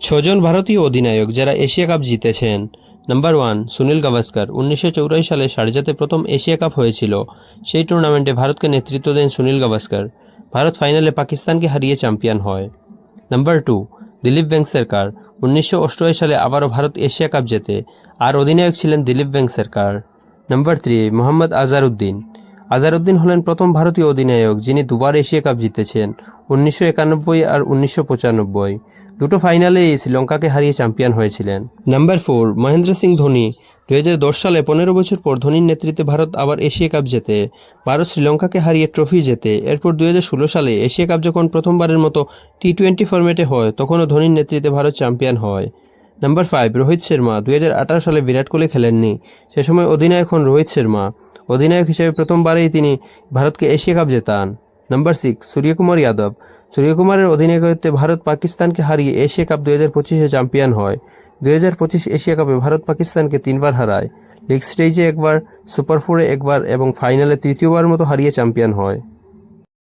ছজন ভারতীয় অধিনায়ক যারা এশিয়া কাপ জিতেছেন। নাম্বার ওয়ান সুনীল গাভাস্কর, উনিশশো সালে শারজাতে প্রথম এশিয়া কাপ হয়েছিল। সেই টুর্নামেন্টে ভারতকে নেতৃত্ব দেন সুনীল গাভাস্কর। ভারত ফাইনালে পাকিস্তানকে হারিয়ে চ্যাম্পিয়ন হয়। নাম্বার টু দিলীপ বেংসেরকার, উনিশশো সালে আবারও ভারত এশিয়া কাপ জেতে। আর অধিনায়ক ছিলেন Dilip বেংসেরকার। Number three Mohammad Azharuddin. Azharuddin হলেন প্রথম ভারতীয় অধিনায়ক যিনি দুবার এশিয়া কাপ জিতেছেন। উনিশশো একানব্বই আর উনিশশো পঁচানব্বই। দুটো ফাইনালেই শ্রীলঙ্কাকে হারিয়ে চ্যাম্পিয়ন হয়েছিলেন। Number four, Mahendra Singh Dhoni. দুই হাজার দশ সালে পনেরো বছর পর ধোনির নেতৃত্বে ভারত আবার এশিয়া কাপ জেতে। ভারত শ্রীলঙ্কাকে হারিয়ে ট্রফি জেতে। এরপর দুই হাজার ষোলো সালে এশিয়া কাপ যখন প্রথমবারের মতো টি টোয়েন্টি ফরম্যাটে হয়, তখনও ধোনির নেতৃত্বে ভারত চ্যাম্পিয়ন হয়। Number five, Rohit Sharma. দুই হাজার আঠারো সালে বিরাট কোহলি খেলেননি। সে সময় অধিনায়ক হন রোহিত শর্মা। অধিনায়ক হিসেবে প্রথমবারেই তিনি ভারতকে এশিয়া কাপ জেতান। নাম্বার সিক্স সূর্যকুমার যাদব সূর্যকুমারের অধিনায়কত্বে ভারত পাকিস্তানকে হারিয়ে এশিয়া কাপ দু হাজার পঁচিশে চ্যাম্পিয়ন হয়। দু হাজার পঁচিশ এশিয়া কাপে ভারত পাকিস্তানকে তিনবার হারায়। লিগ স্টেজে একবার সুপার ফোরে একবার এবং ফাইনালে তৃতীয়বার মতো হারিয়ে চ্যাম্পিয়ন হয়।